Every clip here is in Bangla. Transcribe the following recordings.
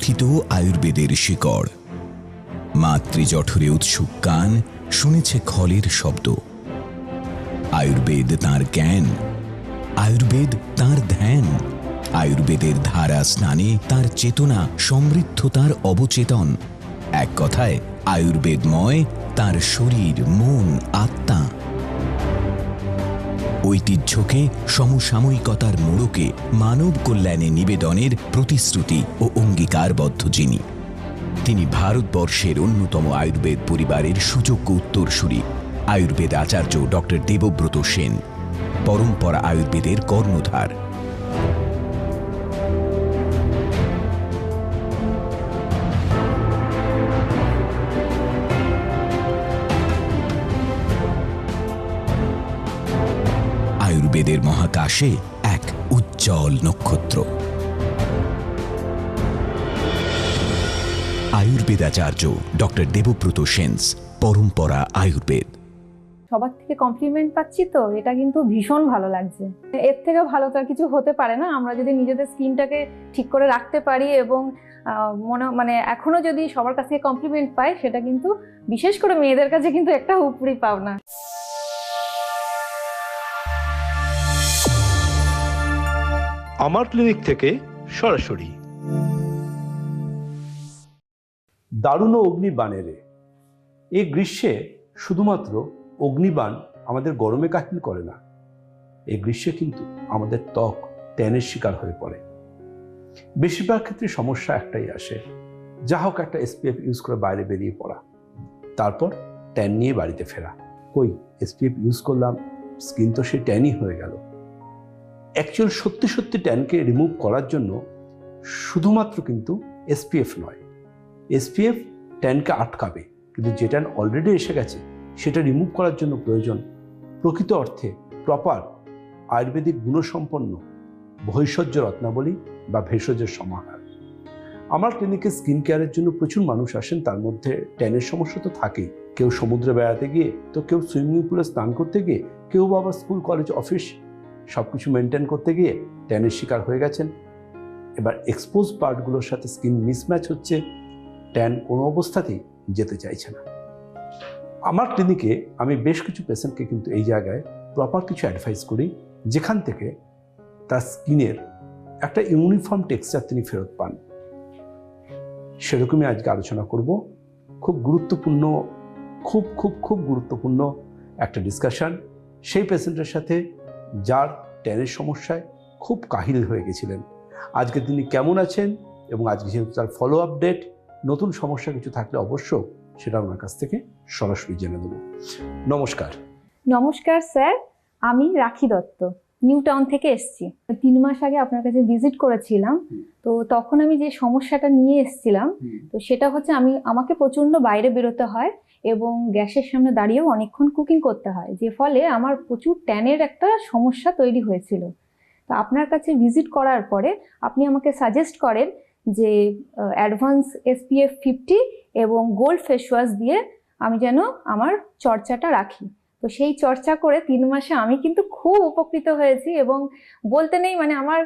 প্রথিত আয়ুর্বেদের শিকড়। মাতৃজঠরে উৎসুক কান শুনেছে খলের শব্দ। আয়ুর্বেদ তার জ্ঞান, আয়ুর্বেদ তার ধ্যান। আয়ুর্বেদের ধারা স্নানে তার চেতনা, সমৃদ্ধ তার অবচেতন। এক কথায়, আয়ুর্বেদময় তার শরীর, মন, আত্মা। ঐতিহ্যকে, সমসাময়িকতার মোড়কে মানব কল্যাণে নিবেদনের প্রতিশ্রুতি ও অঙ্গীকারবদ্ধ যিনি। তিনি ভারতবর্ষের অন্যতম আয়ুর্বেদ পরিবারের সুযোগ্য উত্তরসূরি। আয়ুর্বেদ আচার্য ডক্টর দেবব্রত সেন। পরম্পরা আয়ুর্বেদের কর্ণধার। মহাকাশে এক উজ্জ্বল নক্ষত্র। আয়ুর্বেদাচার্য ডক্টর দেবব্রত সেন্স, পরম্পরা আয়ুর্বেদ। সবার থেকে কমপ্লিমেন্ট পাচ্ছি তো, এটা কিন্তু ভীষণ ভালো লাগছে। এর থেকে ভালো তো আর কিছু হতে পারে না, আমরা যদি নিজেদের স্কিনটাকে ঠিক করে রাখতে পারি এবং মনে মানে এখনও যদি সবার কাছ থেকে কমপ্লিমেন্ট পাই, সেটা কিন্তু বিশেষ করে মেয়েদের কাছে কিন্তু একটা উপরি পাওনা। আমার ক্লিনিক থেকে সরাসরি। দারুণ অগ্নিবাণে রে। এই গ্রীষ্মে শুধুমাত্র অগ্নিবাণ আমাদের গরমে কাহিল করে না। এই গ্রীষ্মে কিন্তু আমাদের ত্বক ট্যানের শিকার হয়ে পড়ে। বেশিরভাগ ক্ষেত্রে সমস্যা একটাই আসে, যা হোক একটা এসপিএফ ইউজ করে বাইরে বেরিয়ে পড়া। তারপর ট্যান নিয়ে বাড়িতে ফেরা। কই এসপিএফ ইউজ করলাম স্কিন তো সেই ট্যানই হয়ে গেল। অ্যাকচুয়াল সত্যি সত্যি ট্যানকে রিমুভ করার জন্য শুধুমাত্র কিন্তু এসপিএফ নয়। এসপিএফ ট্যানকে আটকাবে, কিন্তু যে ট্যান অলরেডি এসে গেছে, সেটা রিমুভ করার জন্য প্রয়োজন। প্রকৃত অর্থে প্রপার আয়ুর্বেদিক গুণসম্পন্ন ভৈষজ্য রত্নাবলী বা ভেষজের সমাহার। আমার ক্লিনিকে স্কিন কেয়ারের জন্য প্রচুর মানুষ আসেন, তার মধ্যে ট্যানের সমস্যা তো থাকেই। কেউ সমুদ্রে বেড়াতে গিয়ে, তো কেউ সুইমিং পুলে স্নান করতে গিয়ে, কেউ বা আবার স্কুল কলেজ অফিস সব কিছু মেনটেন করতে গিয়ে ট্যানের শিকার হয়ে গেছেন। এবার এক্সপোজ পার্টগুলোর সাথে স্কিন মিসম্যাচ হচ্ছে ট্যান কোনো অবস্থাতেই যেতে চাইছে না। আমার ক্লিনিকে আমি বেশ কিছু পেশেন্টকে কিন্তু এই জায়গায় প্রপার কিছু অ্যাডভাইস করি, যেখান থেকে তার স্কিনের একটা ইউনিফর্ম টেক্সচার তিনি ফেরত পান। সেরকমই আজকে আলোচনা করব। খুব গুরুত্বপূর্ণ, খুব খুব খুব গুরুত্বপূর্ণ একটা ডিসকাশন সেই পেশেন্টের সাথে যার ট্যানের সমস্যায় খুব কাহিল হয়ে গেছিলেন। আজকে তিনি কেমন আছেন এবং আজকে যেহেতু তার ফলো আপডেট নতুন সমস্যা কিছু থাকলে অবশ্য সেটা ওনার কাছ থেকে সরাসরি জেনে দেবো নমস্কার। নমস্কার স্যার। আমি রাখি দত্ত নিউ টাউন থেকে এসেছি। তিন মাস আগে আপনার কাছে ভিজিট করেছিলাম। তো তখন আমি যে সমস্যাটা নিয়ে এসেছিলাম তো সেটা হচ্ছে আমি আমাকে প্রচণ্ড বাইরে বেরোতে হয়। এবং গ্যাসের সামনে দাঁড়িয়েও অনেকক্ষণ কুকিং করতে হয়। যে ফলে আমার প্রচুর ট্যানের একটা সমস্যা তৈরি হয়েছিল। তো আপনার কাছে ভিজিট করার পরে আপনি আমাকে সাজেস্ট করেন যে অ্যাডভান্স এসপিএফ ফিফটি এবং গোল্ড ফেস ওয়াশ দিয়ে আমি যেন আমার চর্চাটা রাখি। তো সেই চর্চা করে তিন মাসে আমি কিন্তু খুব উপকৃত হয়েছি এবং বলতে নেই মানে আমার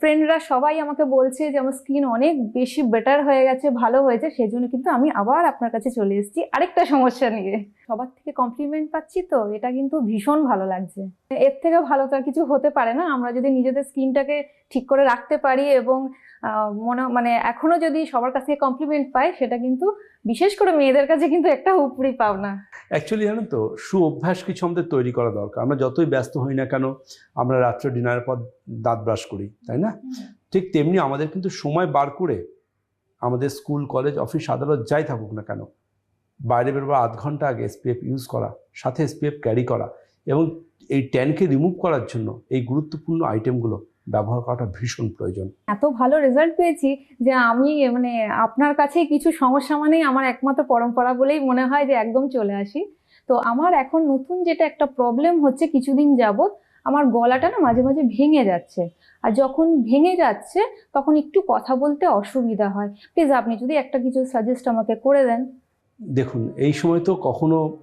ফ্রেন্ডরা সবাই আমাকে বলছে যে আমার স্কিন অনেক বেশি বেটার হয়ে গেছে, ভালো হয়েছে সেই জন্য কিন্তু আমি আবার আপনার কাছে চলে এসেছি। আরেকটা সমস্যা নিয়ে। সবার থেকে কমপ্লিমেন্ট পাচ্ছি তো এটা কিন্তু ভীষণ ভালো লাগছে। এর থেকে ভালো তো আর কিছু হতে পারে না আমরা যদি নিজেদের স্কিনটাকে ঠিক করে রাখতে পারি এবং মনে মানে এখনও যদি সবার কাছ থেকে কমপ্লিমেন্ট পাই সেটা কিন্তু বিশেষ করে মেয়েদের কাছে কিন্তু একটা উপরি পাওনা। অ্যাকচুয়ালি জানেন তো সু অভ্যাস কিছু আমাদের তৈরি করা দরকার। আমরা যতই ব্যস্ত হই না কেন আমরা রাত্রে ডিনারের পর দাঁত ব্রাশ করি তাই না? ঠিক তেমনি আমাদের কিন্তু সময় বার করে আমাদের স্কুল কলেজ অফিস আদালত যাই থাকুক না কেন বাইরে বেরোবার আধ ঘণ্টা আগে এসপিএফ ইউজ করা, সাথে এসপিএফ ক্যারি করা এবং এই ট্যানকে রিমুভ করার জন্য এই গুরুত্বপূর্ণ আইটেমগুলো ব্যবহার করাটা ভীষণ প্রয়োজন। এত ভালো রেজাল্ট পেয়েছি যে আমি মানে আপনার কাছে কিছু সমস্যা মানেই আমার একমাত্র পরম্পরা বলেই মনে হয় যে একদম চলে আসি। তো আমার এখন নতুন যেটা একটা প্রবলেম হচ্ছে কিছুদিন যাবৎ, আমার গলাটা না মাঝে মাঝে ভেঙে যাচ্ছে। আর যখন ভেঙে যাচ্ছে, তখন একটু কথা বলতে অসুবিধা হয়। প্লিজ আপনি যদি একটা কিছু সাজেস্ট আমাকে করে দেন। দেখুন, এই সময় তো কখনো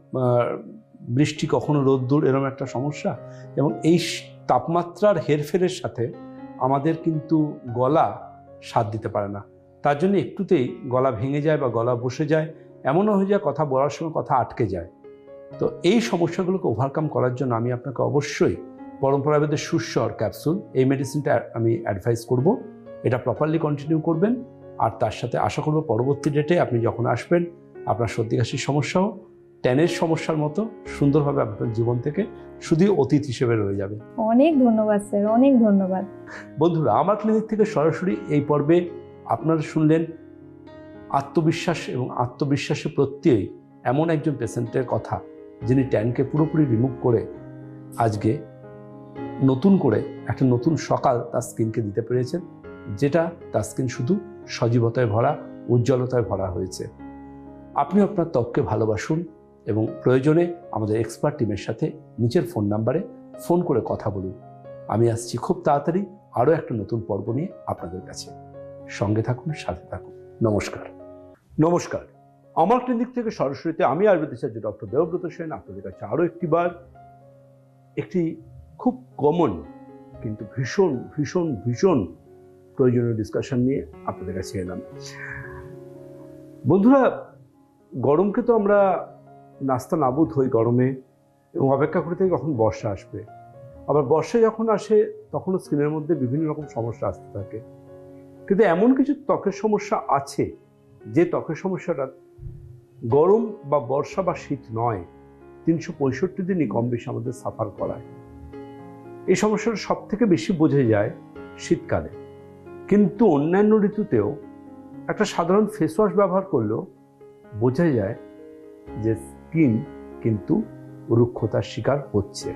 বৃষ্টি কখনো রোদ্দুর এরকম একটা সমস্যা। এবং এই তাপমাত্রার হেরফেরের সাথে আমাদের কিন্তু গলা সাথ দিতে পারে না। তার জন্য একটুতেই গলা ভেঙে যায় বা গলা বসে যায়, এমনও হয়ে যায় কথা বলার সময় কথা আটকে যায়। তো এই সমস্যাগুলোকে ওভারকাম করার জন্য আমি আপনাকে অবশ্যই পরম্পরাবিদের সুস্বর ক্যাপসুল এই মেডিসিনটা আমি অ্যাডভাইস করব। এটা প্রপারলি কন্টিনিউ করবেন। আর তার সাথে আশা করব পরবর্তী ডেটে আপনি যখন আসবেন আপনার সর্দি কাশির সমস্যাও ট্যানের সমস্যার মতো সুন্দরভাবে আপনার জীবন থেকে শুধু অতীত হিসেবে রয়ে যাবে। অনেক ধন্যবাদ স্যার। অনেক ধন্যবাদ। বন্ধুরা আমার ক্লিনিক থেকে সরাসরি এই পর্বে আপনারা শুনলেন আত্মবিশ্বাস এবং আত্মবিশ্বাসের প্রত্যয়েই এমন একজন পেশেন্টের কথা যিনি ট্যানকে পুরোপুরি রিমুভ করে আজকে নতুন করে একটা নতুন সকাল তার স্কিনকে দিতে পেরেছেন যেটা তার স্কিন শুধু সজীবতায় ভরা উজ্জ্বলতায় ভরা হয়েছে। আপনি আপনার ত্বককে ভালোবাসুন এবং প্রয়োজনে আমাদের এক্সপার্ট টিমের সাথে নিচের ফোন নাম্বারে ফোন করে কথা বলুন। আমি আসছি খুব তাড়াতাড়ি আরও একটা নতুন পর্ব নিয়ে আপনাদের কাছে। সঙ্গে থাকুন, সাথে থাকুন। নমস্কার। নমস্কার। আমার ক্লিনিক থেকে সরাসরিতে আমি আয়ুর্বেদিচার্য ডক্টর দেবব্রত সেন, আপনাদের কাছে আরও একটিবার একটি খুব কমন কিন্তু ভীষণ ভীষণ ভীষণ প্রয়োজনীয় ডিসকাশন নিয়ে আপনাদের কাছে এলাম। বন্ধুরা গরমকে তো আমরা নাস্তা নাবুদ হই গরমে এবং অপেক্ষা করে থাকি কখন বর্ষা আসবে। আবার বর্ষা যখন আসে, তখনও স্কিনের মধ্যে বিভিন্ন রকম সমস্যা আসতে থাকে। কিন্তু এমন কিছু ত্বকের সমস্যা আছে, যে ত্বকের সমস্যাটা গরম বা বর্ষা বা শীত নয়, তিনশো পঁয়ষট্টি দিনই কম বেশি আমাদের সাফার করায়। এই সমস্যাটা সব থেকে বেশি বোঝা যায় শীতকালে। কিন্তু অন্যান্য ঋতুতেও একটা সাধারণ ফেস ওয়াশ ব্যবহার করলেও বোঝা যায় যে স্কিন কিন্তু রুক্ষতার শিকার হচ্ছে।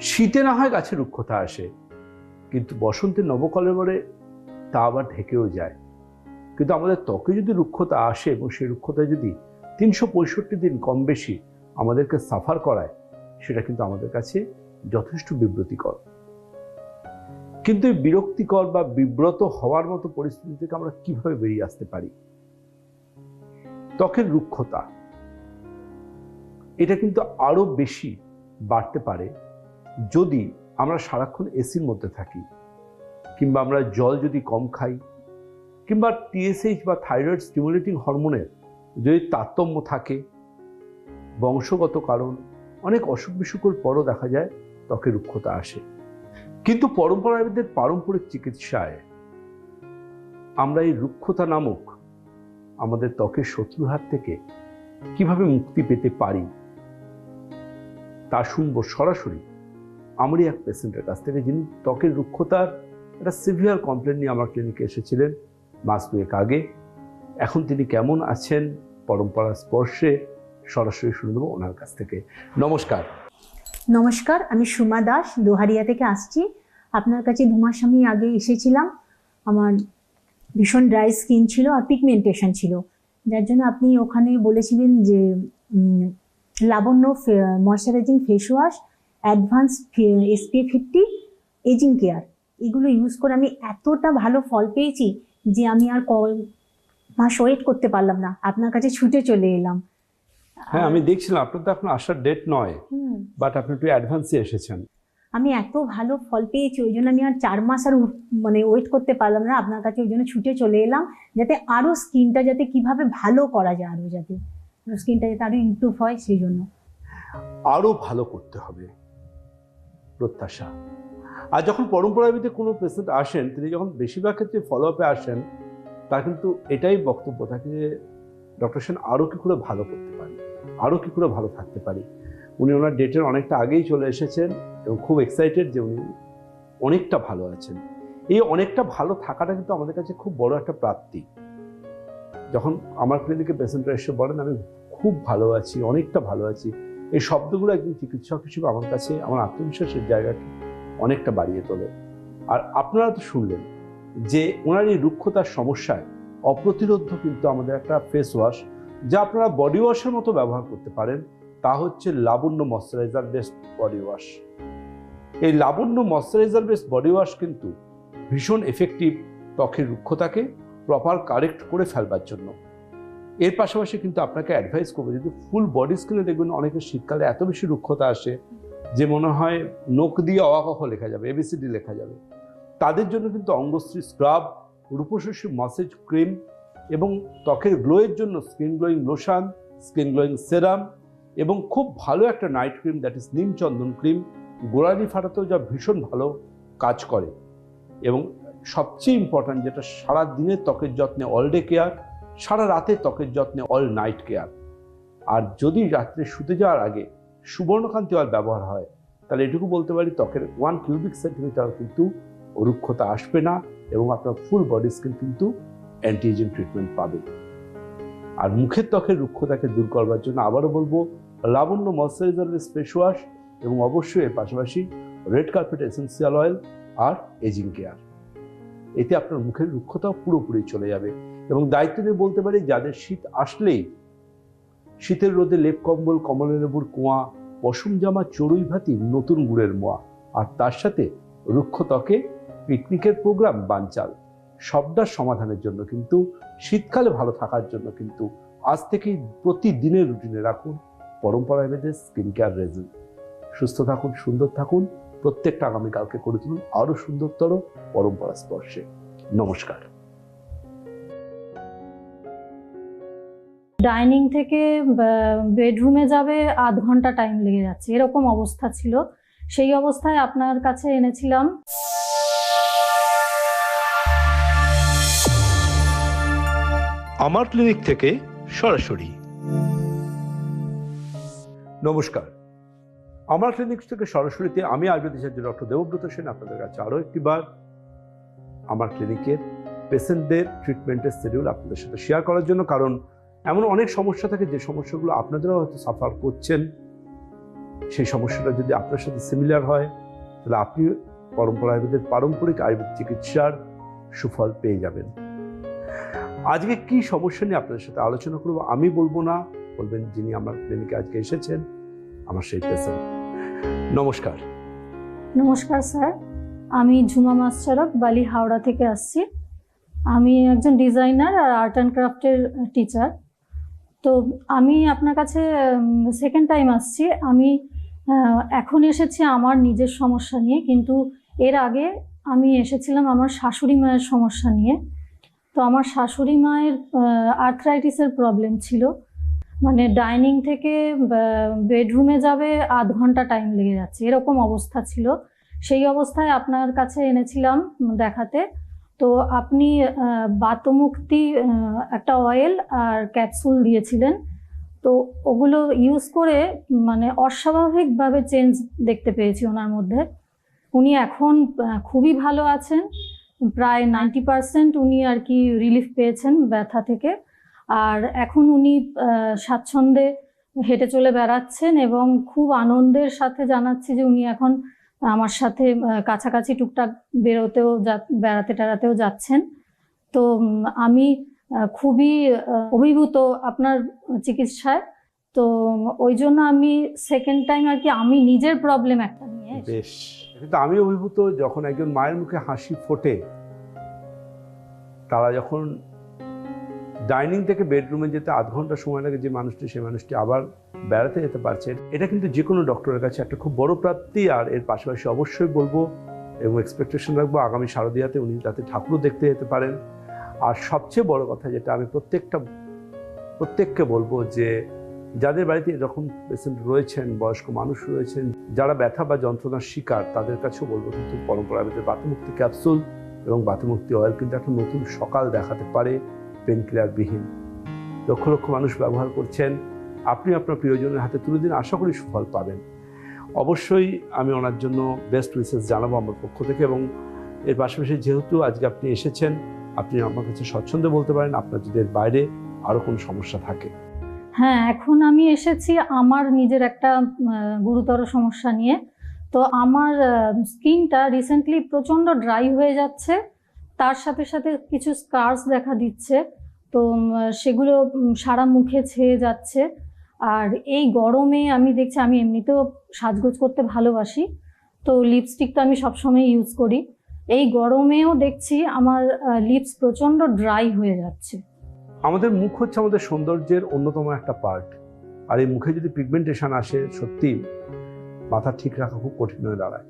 শীতে না হয় গাছে রুক্ষতা আসে, কিন্তু বসন্তের নবকলেবরে তা আবার ঢেকেও যায়। কিন্তু আমাদের ত্বকে যদি রুক্ষতা আসে এবং সেই রুক্ষতা যদি তিনশো পঁয়ষট্টি দিন কম বেশি আমাদেরকে সাফার করায়, সেটা কিন্তু আমাদের কাছে যথেষ্ট বিব্রতিকর। কিন্তু এই বিরক্তিকর বা বিব্রত হওয়ার মতো পরিস্থিতি থেকে আমরা কীভাবে বেরিয়ে আসতে পারি? ত্বকের রুক্ষতা। এটা কিন্তু আরও বেশি বাড়তে পারে যদি আমরা সারাক্ষণ এসির মধ্যে থাকি, কিংবা আমরা জল যদি কম খাই, কিংবা টিএসএইচ বা থাইরয়েড স্টিমুলেটিং হরমোনের যদি তারতম্য থাকে, বংশগত কারণ, অনেক অসুখ বিসুখের পরও দেখা যায় ত্বকে রুক্ষতা আসে। কিন্তু পরম্পরাবিদের পারম্পরিক চিকিৎসায় আমরা এই রুক্ষতা নামক আমাদের ত্বকের শত্রুর হাত থেকে কীভাবে মুক্তি পেতে পারি, তা শুনব সরাসরি আমারই এক পেশেন্টের কাছ থেকে, যিনি ত্বকের রুক্ষতার একটা সিভিয়ার কমপ্লেন নিয়ে আমার ক্লিনিকে এসেছিলেন মাস দুয়েক আগে। এখন তিনি কেমন আছেন, পরম্পরা স্পর্শে সরাসরি শুনে দেবো ওনার কাছ থেকে। নমস্কার। নমস্কার, আমি সুমা দাস, দোহারিয়া থেকে আসছি। আপনার কাছে দু মাস আমি আগে এসেছিলাম। আমার ভীষণ ড্রাই স্কিন ছিল আর পিগমেন্টেশন ছিল। যার জন্য আপনি ওখানে বলেছিলেন যে Labanya moisturising face wash advance SPF fifty ageing care এগুলো ইউজ করে আমি এতটা ভালো ফল পেয়েছি যে আমি আর ক মাস ওয়েট করতে পারলাম না। আপনার কাছে ছুটে চলে এলাম। হ্যাঁ আমি দেখছিলাম আপনার তো এখন আসার ডেট নয়। বাট আপনি একটু অ্যাডভান্সে এসেছেন। আমি এত ভালো ফল পেয়েছি, ওই জন্য আমি আর চার মাস আর মানে ওয়েট করতে পারলাম না। আপনার কাছে ওই জন্য ছুটে চলে এলাম, যাতে আরও স্কিনটা যাতে কীভাবে ভালো করা যায় আরও যাতে। স্কিনটা যাতে আরও ইমপ্রুভ হয়, সেই জন্য। আরও ভালো করতে হবে, প্রত্যাশা। আর যখন পরম্পরাবিদে কোনো পেশেন্ট আসেন, তিনি যখন বেশিরভাগ ক্ষেত্রে ফলো আপে আসেন, তার কিন্তু এটাই বক্তব্য থাকে যে ডক্টর সেন আরও কী করে ভালো করতে পারি আরও কী করে ভালো থাকতে পারি। উনি ওনার ডেটের অনেকটা আগেই চলে এসেছেন এবং খুব এক্সাইটেড যে উনি অনেকটা ভালো আছেন। এই অনেকটা ভালো থাকাটা কিন্তু আমাদের কাছে খুব বড় একটা প্রাপ্তি। যখন আমার ক্লিনিকে পেশেন্টরা এসে বলেন, আমি খুব ভালো আছি, অনেকটা ভালো আছি। এই শব্দগুলো একজন চিকিৎসক হিসেবে আমার কাছে, আমার আত্মবিশ্বাসের জায়গাকে অনেকটা বাড়িয়ে তোলে। আর আপনারা তো শুনলেন যে ওনার এই রুক্ষতার সমস্যায় অপ্রতিরোধ কিন্তু আমাদের একটা ফেস ওয়াশ যা আপনারা বডি ওয়াশের মতো ব্যবহার করতে পারেন। তা হচ্ছে Labanya moisturiser based body wash. এই Labanya moisturiser based body wash কিন্তু ভীষণ এফেক্টিভ ত্বকের রুক্ষতাকে প্রপার কারেক্ট করে ফেলবার জন্য। এর পাশাপাশি কিন্তু আপনাকে অ্যাডভাইস করব, যদি ফুল বডি স্কিনে দেখবেন অনেকের শীতকালে এত বেশি রুক্ষতা আসে যে মনে হয় নোক দিয়ে অওয়াকখ লেখা যাবে এবিসিডি লেখা যাবে। তাদের জন্য কিন্তু অঙ্গশ্রী স্ক্রাব রূপশস্যী মাসেজ ক্রিম এবং ত্বকের গ্লোয়ের জন্য skin glowing lotion skin glowing serum এবং খুব ভালো একটা নাইট ক্রিম দ্যাট ইজ নিম চন্দন ক্রিম গোড়ালি ফাটাতেও যা ভীষণ ভালো কাজ করে। এবং সবচেয়ে ইম্পর্ট্যান্ট যেটা সারা দিনের ত্বকের যত্নে অল ডে কেয়ার সারা রাতে ত্বকের যত্নে অল নাইট কেয়ার আর যদি রাত্রে শুতে যাওয়ার আগে সুবর্ণকান্তি অয়েল ব্যবহার হয়, তাহলে এটুকু বলতে পারি ত্বকের ওয়ান কিউবিক সেন্টিমিটার কিন্তু রুক্ষতা আসবে না এবং আপনার ফুল বডি স্কিন কিন্তু অ্যান্টি এজিং ট্রিটমেন্ট পাবে। আর মুখের ত্বকের রুক্ষতাকে দূর করবার জন্য আবারও বলব লাবণ্য ময়শ্চারাইজারের স্পেশ ওয়াশ এবং অবশ্যই এর পাশাপাশি রেড কার্পেট এসেন্সিয়াল অয়েল আর এজিং কেয়ার। এতে আপনার মুখের রুক্ষতাও পুরোপুরি চলে যাবে এবং দায়িত্ব নিয়ে বলতে পারি, যাদের শীত আসলেই শীতের রোদে লেপ, কম্বল কমলা লেবুর কুয়া, পশম জামা, চড়ুই ভাতি, নতুন গুড়ের মোয়া আর তার সাথে রুক্ষ ত্বকে পিকনিকের প্রোগ্রাম, বানচাল। সবটার সমাধানের জন্য কিন্তু, শীতকালে ভালো থাকার জন্য কিন্তু আজ থেকেই প্রতিদিনের রুটিনে রাখুন। পরম্পরা বেঁধে স্কিন কেয়ার রেজিন সুস্থ থাকুন সুন্দর থাকুন প্রত্যেকটা আগামীকালকে করে তুলুন আরও সুন্দরতর পরম্পরা স্পর্শে। নমস্কার। ডাইনিং থেকে বেডরুমে যাবে আধ ঘণ্টা টাইম লেগে যাচ্ছে। এরকম অবস্থা ছিল। সেই অবস্থায় আপনার কাছে এনেছিলাম। আমার ক্লিনিক থেকে সরাসরি। নমস্কার। আমার ক্লিনিক থেকে সরাসরিতে আমি আয়ুর্বেদিক ডক্টর দেবব্রত সেন, আপনাদের কাছে আরও একটিবার আমার ক্লিনিকের পেশেন্টদের ট্রিটমেন্টের শিডিউল আপনাদের সাথে শেয়ার করার জন্য, কারণ এমন অনেক সমস্যা থাকে যে সমস্যাগুলো আপনাদেরও হয়তো সাফার করছেন। সেই সমস্যাটা যদি আপনার সাথে সিমিলার হয়, তাহলে আপনি পরম্পরা আয়ুর্বেদের পারম্পরিক আয়ুর্বেদ চিকিৎসার সুফল পেয়ে যাবেন। আজকে কি সমস্যা নিয়ে আপনাদের সাথে আলোচনা করব আমি বলব না বলবেন যিনি আমার ক্লিনিকে আজকে এসেছেন, আমার সেই পেশেন্ট নমস্কার। নমস্কার, স্যার। আমি ঝুমা মাস্টারক, বালি, হাওড়া থেকে আসছি। আমি একজন ডিজাইনার আর আর্ট অ্যান্ড ক্রাফটের টিচার। তো আমি আপনার কাছে সেকেন্ড টাইম আসছি। আমি এখন এসেছি আমার নিজের সমস্যা নিয়ে, কিন্তু এর আগে আমি এসেছিলাম আমার শাশুড়ি মায়ের সমস্যা নিয়ে। তো আমার শাশুড়ি মায়ের আর্থ্রাইটিসের প্রবলেম ছিল। মানে ডাইনিং থেকে বেডরুমে যাবে আধ ঘণ্টা টাইম লেগে যাচ্ছে। এরকম অবস্থা ছিল। সেই অবস্থায় আপনার কাছে এনেছিলাম দেখাতে। তো আপনি বাতমুক্তি একটা অয়েল আর ক্যাপসুল দিয়েছিলেন। তো ওগুলো ইউজ করে মানে অস্বাভাবিকভাবে চেঞ্জ দেখতে পেয়েছি ওনার মধ্যে। উনি এখন খুবই ভালো আছেন। প্রায় নাইনটি পার্সেন্ট উনি আর কি রিলিফ পেয়েছেন ব্যথা থেকে। আর এখন উনি স্বাচ্ছন্দ্যে হেঁটে চলে বেড়াচ্ছেন এবং খুব আনন্দের সাথে জানাচ্ছি যে উনি এখন আমার সাথে কাছাকাছি টুকটাক বেরোতেও বেড়াতে টেড়াতেও যাচ্ছেন। তো আমি খুবই অভিভূত আপনার চিকিৎসায়। তো, ওই জন্য আমি সেকেন্ড টাইম আর কি, আমি নিজের প্রবলেম একটা নিয়ে বেশ। কিন্তু আমি অভিভূত যখন একজন মায়ের মুখে হাসি ফোটে, তারা যখন ডাইনিং থেকে বেডরুমে যেতে আধ ঘণ্টা সময় লাগে যে মানুষটি সেই মানুষটি আবার বেড়াতে যেতে পারছেন এটা কিন্তু যে কোনো ডক্টরের কাছে একটা খুব বড় প্রাপ্তি, আর এর পাশাপাশি অবশ্যই বলব এবং এক্সপেকটেশন রাখব, আগামী শারদীয়াতে উনি যাতে ঠাকুরও দেখতে যেতে পারেন। আর সবচেয়ে বড় কথা যেটা আমি প্রত্যেকটা, প্রত্যেককে বলব যে যাদের বাড়িতে এরকম পেশেন্ট রয়েছেন, বয়স্ক মানুষ রয়েছেন, যারা ব্যথা বা যন্ত্রণার শিকার, তাদের কাছেও বলব কিন্তু পরম্পরাগত বাতমুক্তি ক্যাপসুল এবং বাতমুক্তি অয়েল কিন্তু একটা নতুন সকাল দেখাতে পারে। পেন বিহীন লক্ষ লক্ষ মানুষ ব্যবহার করছেন। আপনি আপনার প্রিয়জনের হাতে তুলে দিন, আশা করি সুফল পাবেন। অবশ্যই আমি ওনার জন্য বেস্ট উইসেস জানাব আমার পক্ষ থেকে এবং এর পাশাপাশি যেহেতু আজকে আপনি এসেছেন, আপনি আমার কাছে স্বচ্ছন্দে বলতে পারেন আপনার যদি এর বাইরে আরও কোনো সমস্যা থাকে। হ্যাঁ এখন আমি এসেছি আমার নিজের একটা গুরুতর সমস্যা নিয়ে। তো আমার স্কিনটা রিসেন্টলি প্রচণ্ড ড্রাই হয়ে যাচ্ছে। তার সাথে সাথে কিছু স্কার্স দেখা দিচ্ছে। তো সেগুলো সারা মুখে ছেয়ে যাচ্ছে। আর এই গরমে আমি দেখছি, আমি এমনিতেও সাজগোজ করতে ভালোবাসি। তো লিপস্টিক তো আমি সবসময় ইউজ করি। এই গরমেও দেখছি আমার লিপস প্রচণ্ড ড্রাই হয়ে যাচ্ছে। আমাদের মুখ হচ্ছে আমাদের সৌন্দর্যের অন্যতম একটা পার্ট আর এই মুখে যদি পিগমেন্টেশন আসে, সত্যি মাথা ঠিক রাখা খুব কঠিন হয়ে দাঁড়ায়।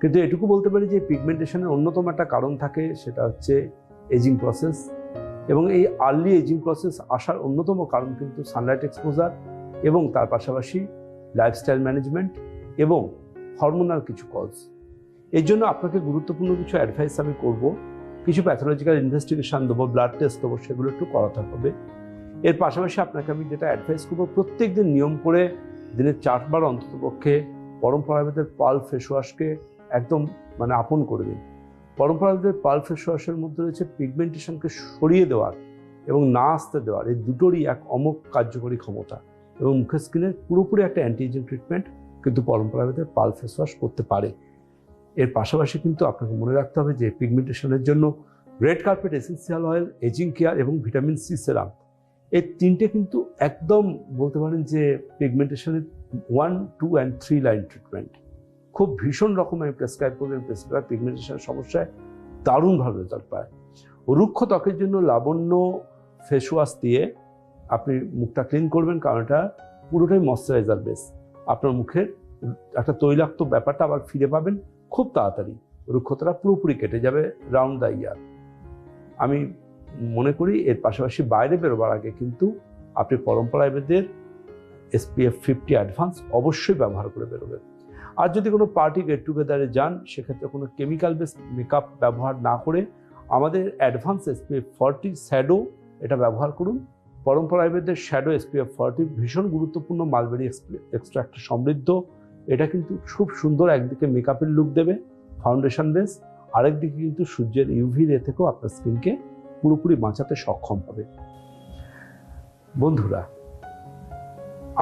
কিন্তু এটুকু বলতে পারি যে পিগমেন্টেশনের অন্যতম একটা কারণ থাকে, সেটা হচ্ছে এজিং প্রসেস এবং এই আর্লি এজিং প্রসেস আসার অন্যতম কারণ কিন্তু সানলাইট এক্সপোজার এবং তার পাশাপাশি লাইফস্টাইল ম্যানেজমেন্ট এবং হরমোনাল কিছু কজ এর জন্য আপনাকে গুরুত্বপূর্ণ কিছু অ্যাডভাইস আমি করব। কিছু প্যাথোলজিক্যাল ইনভেস্টিগেশন দেবো ব্লাড টেস্ট দেবো, সেগুলো একটু করাতে হবে। এর পাশাপাশি আপনাকে আমি যেটা অ্যাডভাইস করব প্রত্যেক দিন নিয়ম করে দিনে চারবার অন্ততপক্ষে পরম্পরাগতের পাল ফেস ওয়াশকে একদম মানে আপন করে দিন। পরম্পরাগতের পাল ফেস ওয়াশের মধ্যে রয়েছে পিগমেন্টেশনকে সরিয়ে দেওয়ার এবং না আসতে দেওয়ার এই দুটোরই এক অমোক কার্যকরী ক্ষমতা এবং মুখের স্কিনের পুরোপুরি একটা অ্যান্টিএজিং ট্রিটমেন্ট কিন্তু পরম্পরাগত পাল ফেস ওয়াশ করতে পারে। এর পাশাপাশি কিন্তু আপনাকে মনে রাখতে হবে যে পিগমেন্টেশনের জন্য red carpet essential oil ageing care এবং ভিটামিন সি সেরাম এই তিনটে কিন্তু একদম বলতে পারেন যে পিগমেন্টেশনের one two and three line treatment খুব ভীষণ রকম আমি প্রেসক্রাইব করবেন প্রেসক্রাইব পিগমেন্টেশনের সমস্যায় দারুণভাবে রেজাল্ট পায়। রুক্ষ ত্বকের জন্য লাবণ্য ফেস ওয়াশ দিয়ে আপনি মুখটা ক্লিন করবেন, কারণ এটা পুরোটাই ময়শ্চারাইজার বেস আপনার মুখের একটা তৈলাক্ত ব্যাপারটা আবার ফিরে পাবেন খুব তাড়াতাড়ি। রুক্ষতাটা পুরোপুরি কেটে যাবে রাউন্ড দ্য ইয়ার আমি মনে করি এর পাশাপাশি বাইরে বেরোবার আগে কিন্তু আপনি পরম্পরাবিদের এসপিএফ ফিফটি অ্যাডভান্স অবশ্যই ব্যবহার করে বেরোবেন। আর যদি কোনো পার্টি গেট টুগেদারে যান, সেক্ষেত্রে কোনো কেমিক্যাল বেস মেকআপ ব্যবহার না করে আমাদের অ্যাডভান্স এসপিএফ ফর্টি শ্যাডো এটা ব্যবহার করুন। পরম্পরাবিদের শ্যাডো এসপিএফ ফর্টি ভীষণ গুরুত্বপূর্ণ মালবেরি এক্সট্রাক্ট সমৃদ্ধ। এটা কিন্তু খুব সুন্দর একদিকে মেকআপের লুক দেবে ফাউন্ডেশন বেস আরেকদিকে কিন্তু সূর্যের ইউভি রে থেকেও আপনার স্কিনকে পুরোপুরি বাঁচাতে সক্ষম হবে। বন্ধুরা,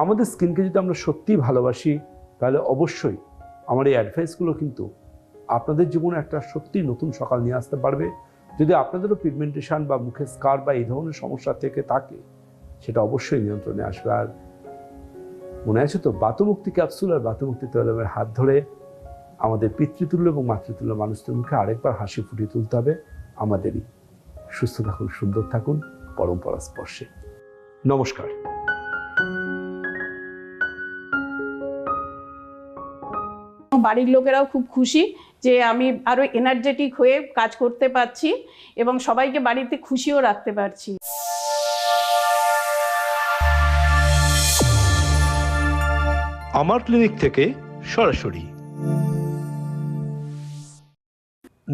আমাদের স্কিনকে যদি আমরা সত্যিই ভালোবাসি, তাহলে অবশ্যই আমার এই অ্যাডভাইসগুলো কিন্তু আপনাদের জীবনে একটা সত্যি নতুন সকাল নিয়ে আসতে পারবে। যদি আপনাদেরও পিগমেন্টেশন বা মুখে স্কার বা এই ধরনের সমস্যা থেকে থাকে, সেটা অবশ্যই নিয়ন্ত্রণে আসবে। আর মনে আছে তো, বাতুমুক্তি ক্যাপসুল আর বাতুমুক্তি তৈলমের হাত ধরে আমাদের পিতৃতুল্য এবং মাতৃতুল্য মানুষদের মুখে আরেকবার হাসি ফুটিয়ে তুলতে হবে। আমাদেরই। সুস্থ থাকুন, সুন্দর থাকুন পরম্পরা স্পর্শে নমস্কার। বাড়ির লোকেরাও খুব খুশি যে আমি আরও এনার্জেটিক হয়ে কাজ করতে পারছি এবং সবাইকে বাড়িতে খুশিও রাখতে পারছি। আমার ক্লিনিক থেকে সরাসরি।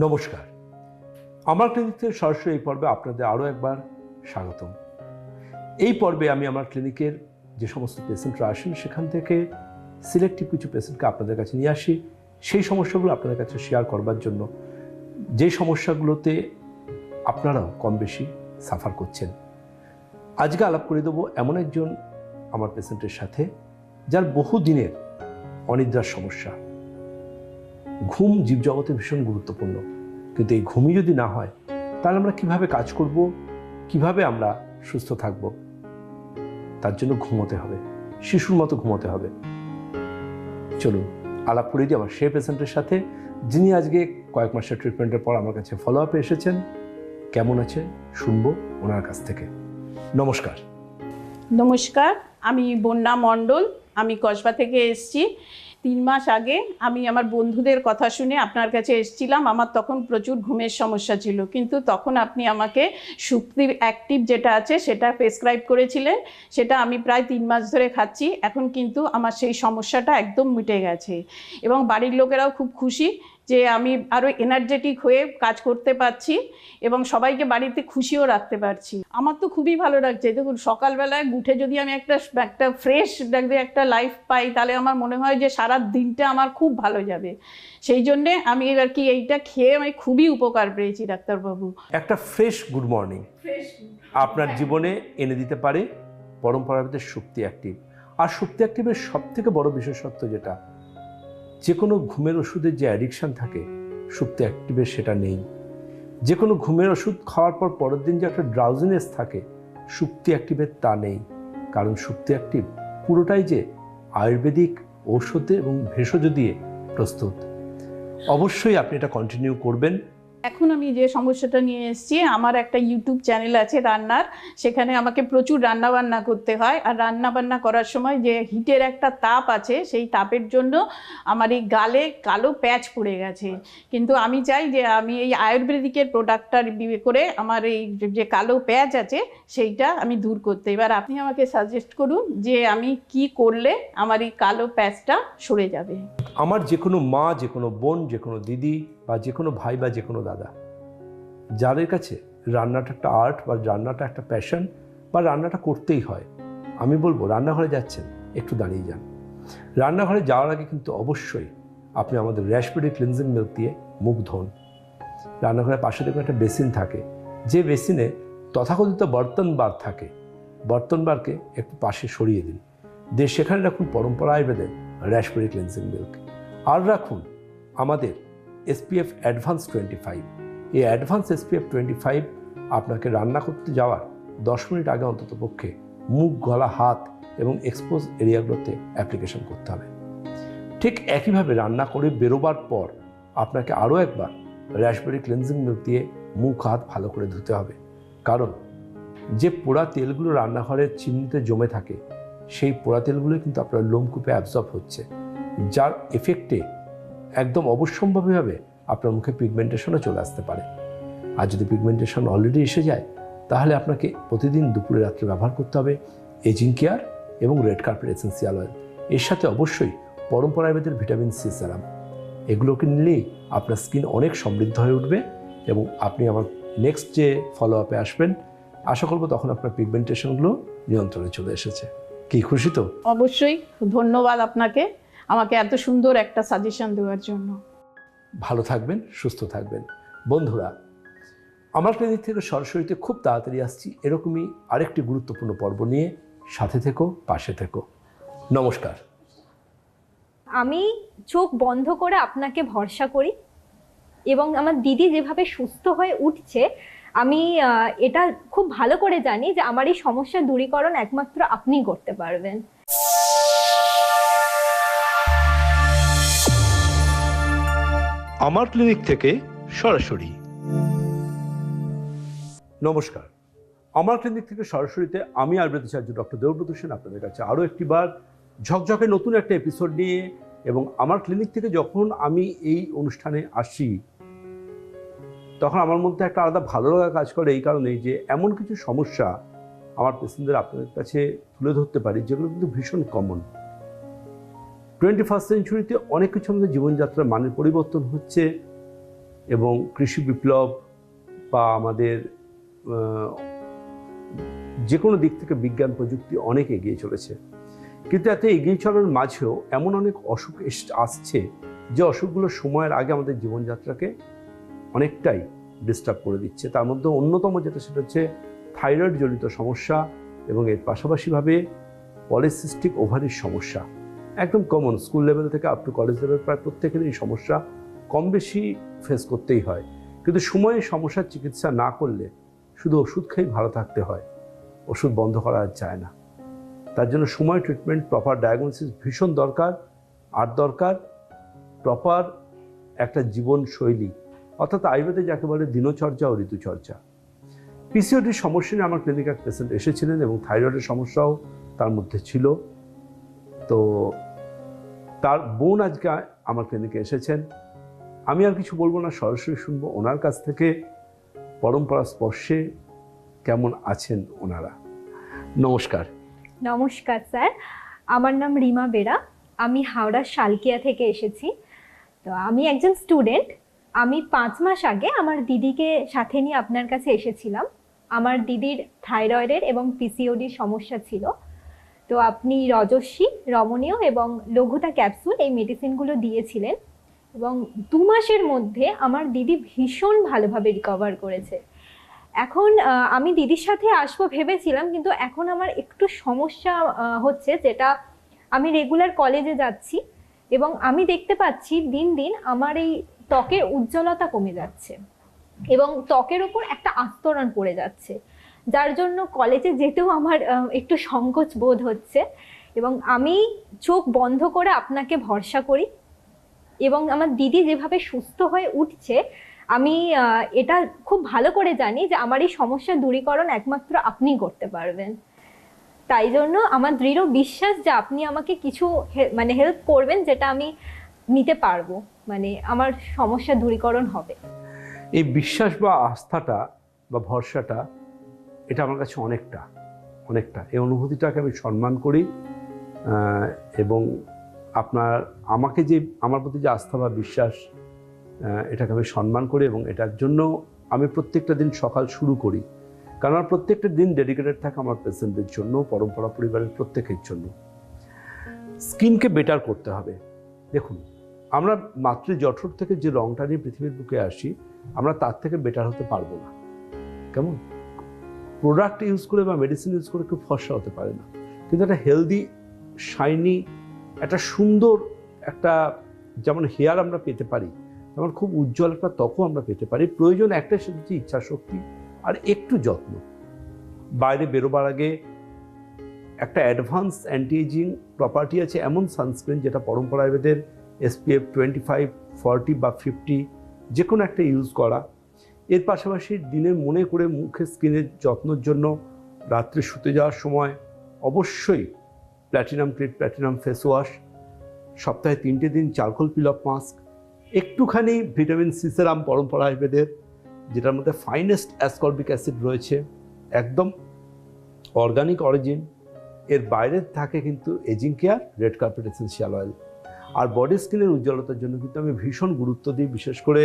নমস্কার। আমার ক্লিনিক থেকে সরাসরি এই পর্বে আপনাদের আরও একবার স্বাগতম। এই পর্বে আমি আমার ক্লিনিকের যে সমস্ত পেশেন্টরা আসেন সেখান থেকে সিলেক্টিভ কিছু পেশেন্টকে আপনাদের কাছে নিয়ে আসি। সেই সমস্যাগুলো আপনাদের কাছে শেয়ার করবার জন্য যে সমস্যাগুলোতে আপনারাও কম বেশি সাফার করছেন। আজকে আলাপ করে দেবো এমন একজন আমার পেশেন্টের সাথে যার বহু দিনের অনিদ্রার সমস্যা। ঘুম জীবজগতে ভীষণ গুরুত্বপূর্ণ। কিন্তু এই ঘুমই যদি না হয়, তাহলে আমরা কীভাবে কাজ করব? কীভাবে আমরা সুস্থ থাকব? তার জন্য ঘুমোতে হবে। শিশুর মতো ঘুমোতে হবে। চলুন, আলাপ করে দিই আমার পেশেন্টের সাথে, যিনি আজকে কয়েক মাসের ট্রিটমেন্টের পর আমার কাছে ফলো আপে এসেছেন। কেমন আছে? শুনব ওনার কাছ থেকে। নমস্কার। নমস্কার, আমি বন্যা মণ্ডল, আমি কসবা থেকে এসেছি। তিন মাস আগে আমি আমার বন্ধুদের কথা শুনে আপনার কাছে এসেছিলাম। আমার তখন প্রচুর ঘুমের সমস্যা ছিল। কিন্তু তখন আপনি আমাকে সুপ্তির অ্যাক্টিভ যেটা আছে সেটা প্রেসক্রাইব করেছিলেন। সেটা আমি প্রায় তিন মাস ধরে খাচ্ছি। এখন কিন্তু আমার সেই সমস্যাটা একদম মিটে গেছে। এবং বাড়ির লোকেরাও খুব খুশি। যে আমি আরও এনার্জেটিক হয়ে কাজ করতে পারছি এবং সবাইকে বাড়িতে খুশিও রাখতে পারছি। আমার তো খুবই ভালো লাগছে। দেখুন সকালবেলায় উঠে যদি আমি একটা একটা ফ্রেশ একটা লাইফ পাই তাহলে আমার মনে হয় যে সারা দিনটা আমার খুব ভালো যাবে। সেই জন্যে আমি আর কি এইটা খেয়ে আমি খুবই উপকার পেয়েছি ডাক্তারবাবু। একটা ফ্রেশ গুড মর্নিং আপনার জীবনে এনে দিতে পারে পরম্পরাগত শক্তি অ্যাক্টিভ আর শক্তি অ্যাক্টিভের সব থেকে বড় বিশেষত্ব যেটা যে কোনো ঘুমের ওষুধের যে অ্যাডিকশান থাকে, সুপ্তে অ্যাক্টিভের সেটা নেই। যে কোনো ঘুমের ওষুধ খাওয়ার পর পরের দিন যে একটা ড্রাউজিনেস থাকে, সুপ্তি অ্যাক্টিভের তা নেই। কারণ সুপ্তি অ্যাক্টিভ পুরোটাই যে আয়ুর্বেদিক ঔষধে এবং ভেষজ দিয়ে প্রস্তুত। অবশ্যই আপনি এটা কন্টিনিউ করবেন। এখন আমি যে সমস্যাটা নিয়ে এসেছি, আমার একটা ইউটিউব চ্যানেল আছে রান্নার, সেখানে আমাকে প্রচুর রান্না বান্না করতে হয়। আর রান্না বান্না করার সময় যে হিটের একটা তাপ আছে, সেই তাপের জন্য আমার এই গালে কালো প্যাচ পড়ে গেছে। কিন্তু আমি চাই যে আমি এই আয়ুর্বেদিকের প্রোডাক্টটা করে আমার এই যে কালো প্যাচ আছে, সেইটা আমি দূর করতে। এবার আপনি আমাকে সাজেস্ট করুন যে আমি কি করলে আমার এই কালো প্যাচটা সরে যাবে। আমার যে কোনো মা যে কোনো বোন যে কোনো দিদি বা যে কোনো ভাই বা যে কোনো দাদা। যাদের কাছে রান্নাটা একটা আর্ট বা রান্নাটা একটা প্যাশন বা রান্নাটা করতেই হয়, আমি বলব রান্নাঘরে যাচ্ছেন, একটু দাঁড়িয়ে যান। রান্নাঘরে যাওয়ার আগে কিন্তু অবশ্যই আপনি আমাদের র্যাশবেরি ক্লিনজিং মিল্ক দিয়ে মুখ ধোন। রান্নাঘরের পাশে দেখুন একটা বেসিন থাকে। যে বেসিনে তথাকথিত বর্তন বার থাকে। বর্তন বারকে একটু পাশে সরিয়ে দিন। দিয়ে সেখানে রাখুন পরম্পরা আয়ুর্বেদের র্যাশবেরি ক্লিনজিং মিল্ক আর রাখুন আমাদের এসপিএফ অ্যাডভান্স টোয়েন্টি ফাইভ এই অ্যাডভান্স এসপিএফ টোয়েন্টি ফাইভ আপনাকে রান্না করতে যাওয়ার দশ মিনিট আগে অন্তত পক্ষে মুখ, গলা, হাত এবং এক্সপোজ এরিয়াগুলোতে অ্যাপ্লিকেশন করতে হবে। ঠিক একইভাবে রান্না করে বেরোবার পর আপনাকে আরও একবার র্যাশবেরি ক্লিনজিং মিল্ক দিয়ে মুখ, হাত ভালো করে ধুতে হবে। কারণ যে পোড়া তেলগুলো রান্নাঘরের চিমনিতে জমে থাকে, সেই পোড়া তেলগুলো কিন্তু আপনার লোমকূপে অ্যাবজর্ব হচ্ছে, যার এফেক্টে একদম অবশ্যম্ভাবীভাবে আপনার মুখে পিগমেন্টেশনও চলে আসতে পারে। আর যদি পিগমেন্টেশন অলরেডি এসে যায়, তাহলে আপনাকে প্রতিদিন দুপুরে রাত্রে ব্যবহার করতে হবে এজিং কেয়ার এবং রেড কার্পেট এসেন্সিয়াল অয়েল এর সাথে অবশ্যই পরম্পরায়বেদের ভিটামিন সি সেরাম এগুলোকে নিলেই আপনার স্কিন অনেক সমৃদ্ধ হয়ে উঠবে এবং আপনি আমার নেক্সট যে ফলো আপে আসবেন, আশা করব তখন আপনার পিগমেন্টেশনগুলো নিয়ন্ত্রণে চলে এসেছে। কি খুশি তো? অবশ্যই। ধন্যবাদ আপনাকে। আমাকে এত সুন্দর একটা সাজেশন দেওয়ার জন্য। ভালো থাকবেন সুস্থ থাকবেন। বন্ধুরা আমার ক্লিনিক থেকে সরাসরিতে খুব তাড়াতাড়ি আসছি। এরকমই আরেকটি গুরুত্বপূর্ণ পর্ব নিয়ে সাথে থেকো পাশে থেকো। নমস্কার। আমি চোখ বন্ধ করে আপনাকে ভরসা করি এবং আমার দিদি যেভাবে সুস্থ হয়ে উঠছে আমি এটা খুব ভালো করে জানি যে আমার এই সমস্যা দূরীকরণ একমাত্র আপনিই করতে পারবেন। আমার ক্লিনিক থেকে সরাসরি। নমস্কার। আমার ক্লিনিক থেকে সরাসরিতে আমি আয়ুর্বেদাচার্য ডক্টর দেবব্রত সেন আপনাদের কাছে আরও একটিবার ঝকঝকে নতুন একটা এপিসোড নিয়ে এবং আমার ক্লিনিক থেকে যখন আমি এই অনুষ্ঠানে আসি, তখন আমার মধ্যে একটা আলাদা ভালো লাগা কাজ করে এই কারণেই যে এমন কিছু সমস্যা আমার পেশেন্টদের আপনাদের কাছে তুলে ধরতে পারি যেগুলো কিন্তু ভীষণ কমন টোয়েন্টি ফার্স্ট সেঞ্চুরিতে অনেক কিছু আমাদের জীবনযাত্রার মানের পরিবর্তন হচ্ছে এবং কৃষি বিপ্লব বা আমাদের যে কোনো দিক থেকে বিজ্ঞান প্রযুক্তি অনেক এগিয়ে চলেছে। কিন্তু এত এগিয়ে চলার মাঝেও এমন অনেক অসুখ আসছে যে অসুখগুলো সময়ের আগে আমাদের জীবনযাত্রাকে অনেকটাই ডিস্টার্ব করে দিচ্ছে। তার মধ্যে অন্যতম যেটা সেটা হচ্ছে থাইরয়েড জনিত সমস্যা এবং এর পাশাপাশিভাবে পলিসিস্টিক ওভারির সমস্যা। একদম কমন স্কুল লেভেল থেকে আপ টু কলেজ লেভেল প্রায় প্রত্যেকেরই এই সমস্যা কম বেশি ফেস করতেই হয়। কিন্তু সময়ে সমস্যার চিকিৎসা না করলে শুধু ওষুধ খেয়েই ভালো থাকতে হয়, ওষুধ বন্ধ করা যায় না। তার জন্য সময় ট্রিটমেন্ট প্রপার ডায়াগনোসিস ভীষণ দরকার। আর দরকার প্রপার একটা জীবনশৈলী, অর্থাৎ আয়ুর্বেদে যাকে বলে দিনচর্যা ও ঋতুচর্যা। পিসিওডির সমস্যা নিয়ে আমার ক্লিনিক এক পেশেন্ট এসেছিলেন এবং থাইরয়েডের সমস্যাও তার মধ্যে ছিল। তো তার বোন আজকে আমার ক্লিনিকে এসেছেন। আমি আর কিছু বলব না, সরাসরি শুনব ওনার কাছ থেকে। পরম্পরা স্পর্শে কেমন আছেন ওনারা? নমস্কার। নমস্কার স্যার, আমার নাম রিমা বেরা। আমি হাওড়ার শালকিয়া থেকে এসেছি। তো আমি একজন স্টুডেন্ট আমি পাঁচ মাস আগে আমার দিদিকে সাথে নিয়ে আপনার কাছে এসেছিলাম। আমার দিদির থাইরয়েডের এবং পিসিওডির সমস্যা ছিল। তো আপনি রজস্বী, রমণীয় এবং লঘুতা ক্যাপসুল এই মেডিসিনগুলো দিয়েছিলেন এবং দু মাসের মধ্যে আমার দিদি ভীষণ ভালোভাবে রিকভার করেছে। এখন আমি দিদির সাথে আসব ভেবেছিলাম, কিন্তু এখন আমার একটু সমস্যা হচ্ছে যেটা আমি রেগুলার কলেজে যাচ্ছি এবং আমি দেখতে পাচ্ছি দিন দিন আমার এই ত্বকের উজ্জ্বলতা কমে যাচ্ছে এবং ত্বকের ওপর একটা আস্তরণ পড়ে যাচ্ছে। যার জন্য কলেজে যেতেও আমার একটু সংকোচ বোধ হচ্ছে। এবং আমি চোখ বন্ধ করে আপনাকে ভরসা করি এবং আমার দিদি যেভাবে সুস্থ হয়ে উঠছে, আমি এটা খুব ভালো করে জানি যে আমার এই সমস্যা দূরীকরণ একমাত্র আপনি করতে পারবেন। তাই জন্য আমার দৃঢ় বিশ্বাস যে আপনি আমাকে কিছু মানে হেল্প করবেন যেটা আমি নিতে পারব। মানে আমার সমস্যা দূরীকরণ হবে। এই বিশ্বাস বা আস্থাটা বা ভরসাটা এটা আমার কাছে অনেকটা অনেকটা। এই অনুভূতিটাকে আমি সম্মান করি এবং আপনার, আমাকে যে, আমার প্রতি যে আস্থা বা বিশ্বাস এটাকে আমি সম্মান করি এবং এটার জন্য আমি প্রত্যেকটা দিন সকাল শুরু করি। কারণ আমার প্রত্যেকটা দিন ডেডিকেটেড থাকে আমার পেশেন্টদের জন্য, পরম্পরা পরিবারের প্রত্যেকের জন্য। স্কিনকে বেটার করতে হবে। দেখুন, আমরা মাতৃ জঠর থেকে যে রংটা নিয়ে পৃথিবীর বুকে আসি, আমরা তার থেকে বেটার হতে পারব না। কেমন? প্রোডাক্ট ইউজ করে বা মেডিসিন ইউজ করে কেউ ফর্সা হতে পারে না। কিন্তু একটা হেলদি শাইনি একটা সুন্দর একটা যেমন হেয়ার আমরা পেতে পারি তেমন খুব উজ্জ্বল একটা ত্বকও আমরা পেতে পারি, প্রয়োজন একটা সেটা ইচ্ছা শক্তি আর একটু যত্ন। বাইরে বেরোবার আগে একটা অ্যাডভান্স অ্যান্টি এজিং প্রপার্টি আছে, এমন সানস্ক্রিন যেটা পরম্পরা আয়ুর্বেদের এসপিএফ টোয়েন্টি ফাইভ ফর্টি বা ফিফটি যে কোনো একটা ইউজ করা। এর পাশাপাশি দিনে মনে করে মুখের স্কিনের যত্নের জন্য রাত্রে শুতে যাওয়ার সময় অবশ্যই প্ল্যাটিনাম ক্রিট প্ল্যাটিনাম ফেস ওয়াশ সপ্তাহে তিনটে দিন চারকোল পিল অফ মাস্ক একটুখানি ভিটামিন সি সেরাম পরম্পরা আয়ুর্বেদের, যেটার মধ্যে ফাইনেস্ট অ্যাসকর্বিক অ্যাসিড রয়েছে, একদম অর্গানিক অরিজিন এর বাইরে থাকে কিন্তু ageing care red carpet essential oil আর বডি স্কিনের উজ্জ্বলতার জন্য কিন্তু আমি ভীষণ গুরুত্ব দিই, বিশেষ করে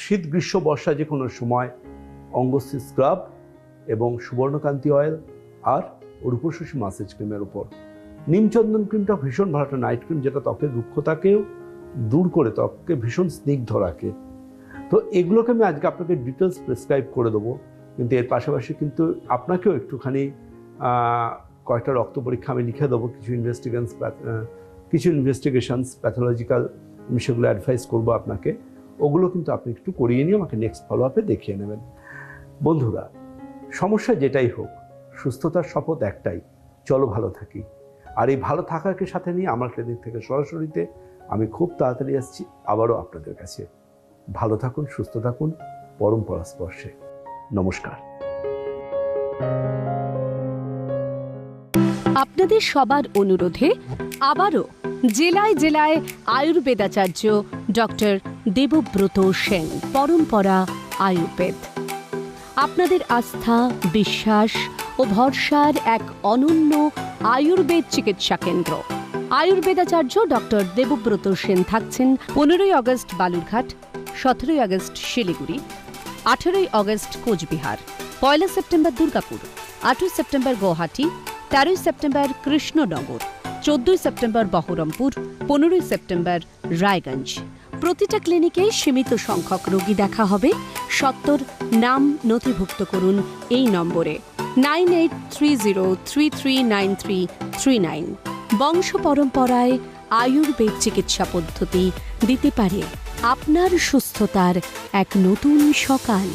শীত গ্রীষ্ম বর্ষা যে কোনো সময় অঙ্গস্থি স্ক্রাব এবং সুবর্ণকান্তি অয়েল আর রূপশশী মাসেজ ক্রিমের উপর। নিমচন্দন ক্রিমটা ভীষণ ভালো একটা নাইট ক্রিম যেটা ত্বকের রুক্ষতাকেও দূর করে, ত্বককে ভীষণ স্নিগ্ধ রাখে। তো এগুলোকে আমি আজকে আপনাকে ডিটেলস প্রেসক্রাইব করে দেবো, কিন্তু এর পাশাপাশি কিন্তু আপনাকেও একটুখানি কয়েকটা রক্ত পরীক্ষা আমি লিখে দেবো, কিছু ইনভেস্টিগেশনস কিছু ইনভেস্টিগেশনস প্যাথোলজিক্যাল আমি সেগুলো অ্যাডভাইস করব আপনাকে। ওগুলো কিন্তু আপনি একটু করিয়ে নিয়ে আমাকে নেক্সট ফলো আপে দেখিয়ে নেবেন। বন্ধুরা, সমস্যা যেটাই হোক, সুস্থতার শপথ একটাই, চলো ভালো থাকি। আর এই ভালো থাকাকে সাথে নিয়ে আমার ক্লিনিক থেকে সরাসরিতে আমি খুব তাড়াতাড়ি আসছি, আবারও আপনাদের কাছে। ভালো থাকুন, সুস্থ থাকুন পরম্পরা স্পর্শে নমস্কার। আপনাদের সবার অনুরোধে আবারও জেলায় জেলায় আয়ুর্বেদাচার্য ডক্টর দেবব্রত সেন, পরম্পরা আয়ুর্বেদ। আপনাদের আস্থা, বিশ্বাস ও ভরসার এক অনন্য আয়ুর্বেদ চিকিৎসা কেন্দ্র। আয়ুর্বেদাচার্য ডক্টর দেবব্রত সেন থাকছেন পনেরোই আগস্ট বালুরঘাট, সতেরোই আগস্ট শিলিগুড়ি, আঠেরোই আগস্ট কোচবিহার, পয়লা সেপ্টেম্বর দুর্গাপুর, আটই সেপ্টেম্বর গৌহাটি, তেরোই সেপ্টেম্বর কৃষ্ণনগর, চোদ্দই সেপ্টেম্বর বহরমপুর, পনেরোই সেপ্টেম্বর রায়গঞ্জ। প্রতিটা ক্লিনিকে সীমিত সংখ্যক রোগী দেখা হবে। সত্তর নাম নথিভুক্ত করুন এই নম্বরে। Nine eight three zero three three nine three three nine. বংশ পরম্পরায় আয়ুর্বেদ চিকিৎসা পদ্ধতি দিতে পারে। আপনার সুস্থতার এক নতুন সকাল।